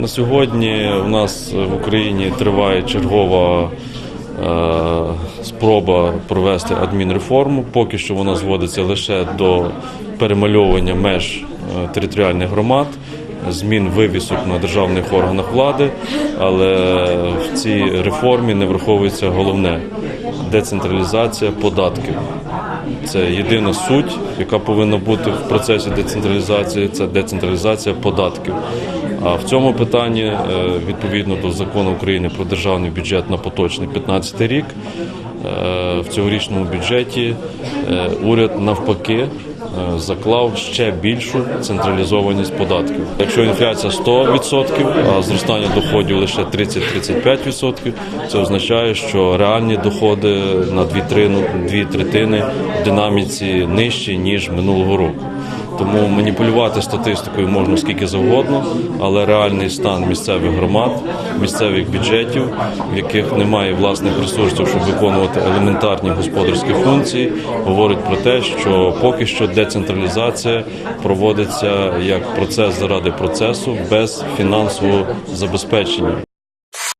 На сьогодні у нас в Україні триває чергова е, спроба провести адмінреформу. Поки що вона зводиться лише до перемальовування меж е, територіальних громад, змін вивісок на державних органах влади, але в цій реформі не враховується головне децентралізація податків. Це єдина суть, яка повинна бути в процесі децентралізації, це децентралізація податків. А в цьому питанні, е, відповідно до закону України про державний бюджет на поточний 15 рік, е, в цьогорічному бюджеті е, уряд навпаки заклав ще більшу централізованість податків. Якщо інфляція 100%, а зростання доходів лише 30-35%, це означає, що реальні доходи на трину- дві третини в динаміці нижчі ніж минулого року. Тому маніпулювати статистикою можна скільки завгодно, але реальний стан місцевих громад, місцевих бюджетів, в яких немає власних ресурсів, щоб виконувати елементарні господарські функції, говорить про те, що поки що децентралізація проводиться як процес заради процесу без фінансового забезпечення